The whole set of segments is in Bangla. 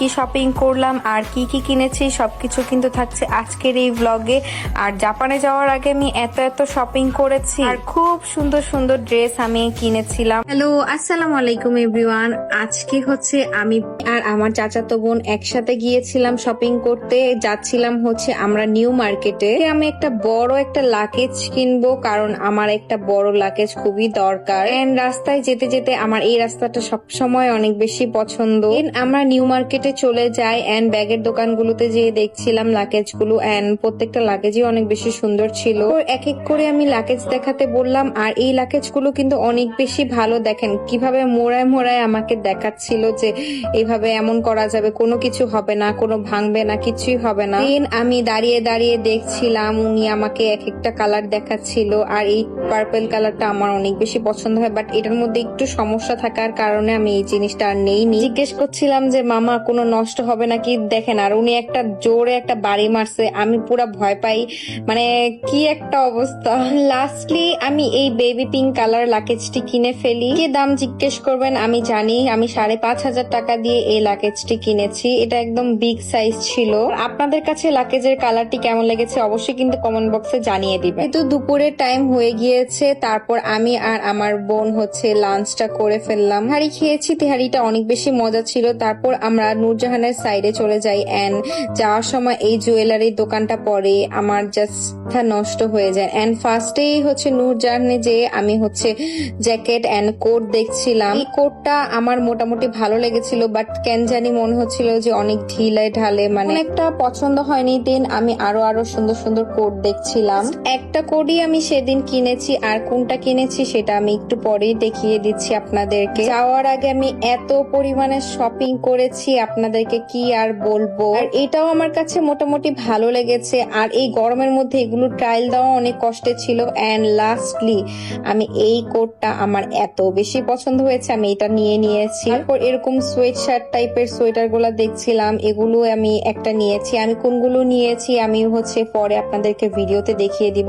কি শপিং করলাম, আর কি কি কিনেছি, সবকিছু কিন্তু থাকছে আজকের এই ব্লগে আর জাপানে যাওয়ার আগে আমি এত এত শপিং করেছি। আর খুব সুন্দর সুন্দর ড্রেস আমি কিনেছিলাম। হ্যালো আসসালামু আলাইকুম এভরিওয়ান আজকে হচ্ছে আমি আর আমার চাচাতো বোন একসাথে গিয়েছিলাম শপিং করতে। যাচ্ছিলাম হচ্ছে আমরা নিউ মার্কেটে আমি একটা বড় একটা লাকেজ কিনবো, কারণ আমার একটা বড় লাকেজ খুবই দরকার। এন্ড রাস্তায় যেতে যেতে আমার এই রাস্তাটা সব সময় অনেক বেশি পছন্দ। আমরা নিউ মার্কেটে চলে যাই এন্ড ব্যাগের দোকানগুলোতে যেয়ে দেখছিলাম লাকেজগুলো। এন্ড প্রত্যেকটা লাগেজই অনেক বেশি সুন্দর ছিল। এক এক করে আমি লাকেজ দেখাতে বললাম, আর এই লাকেজগুলো কিন্তু অনেক বেশি ভালো দেখেন। কীভাবে মোড়ায় মোড়ায় আমাকে দেখাচ্ছিল যে এইভাবে এমন করা যাবে, কোনো কিছু হবে না, কোনো ভাঙবে না, কিছুই হবে না। দেন আমি দাঁড়িয়ে দাঁড়িয়ে দেখছিলাম, উনি আমাকে এক একটা কালার দেখাচ্ছিল, আর এই পার্পল কালারটা আমার অনেক বেশি পছন্দ হয়। বাট এটার মধ্যে একটু সমস্যা থাকার কারণে আমি এই জিনিসটা আর নেইনি। জিজ্ঞেস করছিলাম যে, মামা, কোনো নষ্ট হবে নাকি দেখেন, আর উনি একটা জোরে একটা বাড়ি মারছে, আমি পুরো ভয় পাই। মানে কি একটা অবস্থা। লাস্টলি আমি এই বেবি পিঙ্ক কালার লাকেজটি কিনে ফেলি। কি দাম জিজ্ঞেস করবেন আমি জানি, আমি সাড়ে পাঁচ হাজার টাকা দিয়ে এই লাকেজটি কিনেছি। এটা একদম বিগ সাইজ ছিল। আপনাদের কাছে লাকেজের কালারটি কেমন লেগেছে অবশ্যই কিন্তু কমেন্ট বক্সে জানিয়ে দিবেন। কিন্তু দুপুরের টাইম হয়ে গিয়েছে, তারপর আমি আর আমার বোন হচ্ছে লাঞ্চটা করে ফেললাম। হাড়ি খেয়েছি, তেহারিটা অনেক বেশি মজা ছিল। তারপর আমরা নূরজাহানের সাইডে চলে যাই অ্যান্ড যাওয়ার সময় এই জুয়েলারির দোকানটা পরে আমার জাস্ট নষ্ট হয়ে যায়। অ্যান্ড ফার্স্টেই হচ্ছে নূরজাহানে যে আমি হচ্ছে জ্যাকেট অ্যান্ড কোট দেখছিলাম। এই কোটটা আমার মোটামুটি ভালো লেগেছিল বাট কেন জানি মনে হচ্ছিল যে অনেক ঢিলে ঢালে মানে একটা পছন্দ হয়নি। দিন আমি আরও আরও সুন্দর সুন্দর কোট দেখছিলাম। একটা কোডই আমি সেদিন কিনেছি, আর কোনটা কিনেছি সেটা আমি একটু পরেই দেখিয়ে দিচ্ছি আপনাদেরকে। যাওয়ার আগে আমি এত পরিমাণে শপিং করেছি আপনাদেরকে কি আর বলব? আর এটাও আমার কাছে মোটামুটি ভালো লেগেছে। আর এই গরমের মধ্যে এগুলো ট্রায়াল দেওয়া অনেক কষ্টে ছিল। অ্যান্ড লাস্টলি আমি এই কোটটা আমার এত বেশি পছন্দ হয়েছে, আমি এটা নিয়ে নিয়েছি। তারপর এরকম সোয়েট শার্ট টাইপের সোয়েটারগুলা দেখছিলাম, এগুলো আমি একটা নিয়েছি। আমি কোনগুলো নিয়েছি, আমি হচ্ছে পরে আপনাদেরকে ভিডিওতে দেখিয়ে দিব।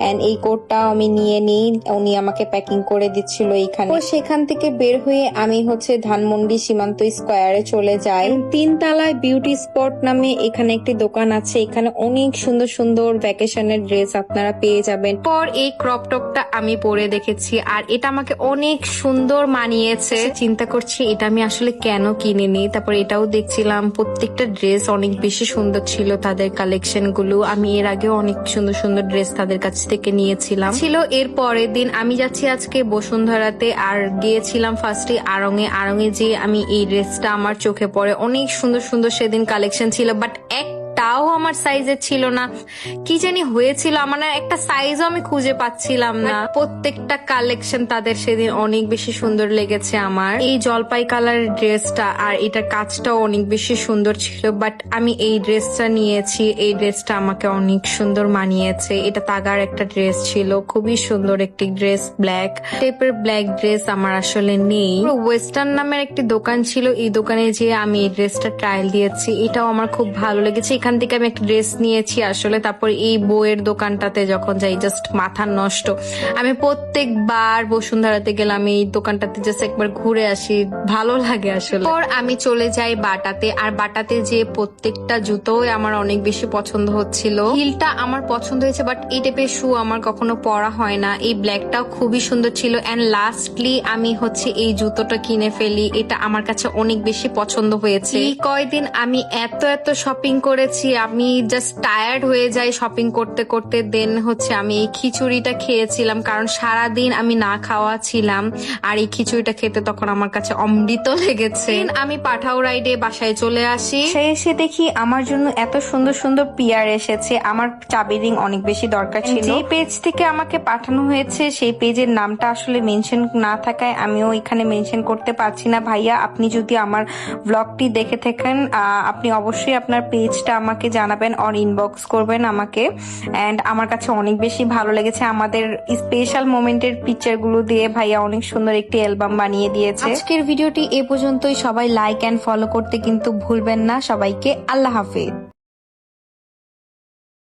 অ্যান্ড এই কোটটাও আমি নিয়ে নিই, উনি আমাকে প্যাকিং করে দিচ্ছিল এইখানে। সেখান থেকে বের হয়ে আমি হচ্ছে ধানমন্ডি সীমান্ত স্কোয়ারে চলে যাই। তিন তালায় বিউটি স্পট নামে এখানে একটি দোকান আছে। এখানে অনেক সুন্দর সুন্দর ভ্যাকেশনের ড্রেস আপনারা পেয়ে যাবেন। পর এই ক্রপ টপটা আমি পরে দেখেছি আর এটা আমাকে অনেক সুন্দর মানিয়েছে। চিন্তা করছি এটা আমি আসলে কেন কিনিনি? তারপর এটাও দেখছিলাম প্রত্যেকটা ড্রেস অনেক বেশি সুন্দর ছিল তাদের কালেকশনগুলো। আমি এর আগে অনেক সুন্দর সুন্দর ড্রেস তাদের কাছ থেকে নিয়েছিলাম। ছিল এর পরের দিন। আমি যাচ্ছি আজকে বসুন্ধরাতে আর গিয়েছিলাম ফার্স্টে আড়ঙে। আড়ঙে যে আমি এই ড্রেসটা আমার চোখে পড়ে। অনেক সুন্দর সুন্দর সেদিন কালেকশন ছিল বাট এক তাও আমার সাইজের ছিল না। কি জানি হয়েছিল আমার একটা সাইজও আমি খুঁজে পাচ্ছিলাম না। প্রত্যেকটা কালেকশন তাদের সেদিন অনেক বেশি সুন্দর লেগেছে আমার। এই জলপাই কালারের ড্রেসটা আর এটার কাজটাও অনেক বেশি সুন্দর ছিল বাট আমি এই ড্রেসটা নিয়েছি। এই ড্রেসটা আমাকে অনেক সুন্দর মানিয়েছে। এটা তাগার একটা ড্রেস ছিল, খুবই সুন্দর একটি ড্রেস ব্ল্যাক টাইপের ব্ল্যাক ড্রেস আমার আসলে নেই। ওয়েস্টার্ন নামের একটি দোকান ছিল। এই দোকানে যেয়ে আমি এই ড্রেসটা ট্রায়াল দিয়েছি। এটাও আমার খুব ভালো লেগেছে। এখান থেকে আমি একটা ড্রেস নিয়েছি। আসলে তারপর এই বইয়ের দোকানটাতে যখন যাই জাস্ট মাথা নষ্ট। আমি প্রত্যেকবার বসুন্ধরাতে গেলাম, এই দোকানটাতে জাস্ট একবার ঘুরে আসি। ভালো লাগে আসলে। পর আমি চলে যাই বাটাতে, আর বাটাতে যে প্রত্যেকটা জুতোই আমার অনেক বেশি পছন্দ হচ্ছিল। হিলটা আমার পছন্দ হয়েছে বাট এই টাইপের শু আমার কখনো পরা হয় না। এই ব্ল্যাকটাও খুবই সুন্দর ছিল এন্ড লাস্টলি আমি হচ্ছে এই জুতোটা কিনে ফেলি। এটা আমার কাছে অনেক বেশি পছন্দ হয়েছে। এই কয়দিন আমি এত এত শপিং করেছি আমি জাস্ট টায়ার্ড হয়ে যাই শপিং করতে করতে দেন হচ্ছে আমি এই খিচুড়িটা খেয়েছিলাম কারণ সারা দিন আমি না খাওয়া ছিলাম আর এই খিচুড়িটা খেতে তখন আমার কাছে অমৃত লেগেছে। আমি পাঠাও রাইডে বাসায় চলে আসি। সে এসে দেখি আমার জন্য এত সুন্দর সুন্দর পিয়ার এসেছে আমার চাবি রিং অনেক বেশি দরকার ছিল। যে পেজ থেকে আমাকে পাঠানো হয়েছে সেই পেজের নামটা আসলে মেনশন না থাকায় আমিও এখানে মেনশন করতে পারছি না। ভাইয়া আপনি যদি আমার ব্লগটি দেখে থাকেন আপনি অবশ্যই আপনার পেজটা আমাকে জানাবেন অর ইনবক্স করবেন আমাকে। অ্যান্ড আমার কাছে অনেক বেশি ভালো লেগেছে আমাদের স্পেশাল মোমেন্টের পিকচারগুলো দিয়ে ভাইয়া অনেক সুন্দর একটি অ্যালবাম বানিয়ে দিয়েছে। আজকের ভিডিওটি এ পর্যন্তই। সবাই লাইক অ্যান্ড ফলো করতে কিন্তু ভুলবেন না। সবাইকে আল্লাহ হাফেজ।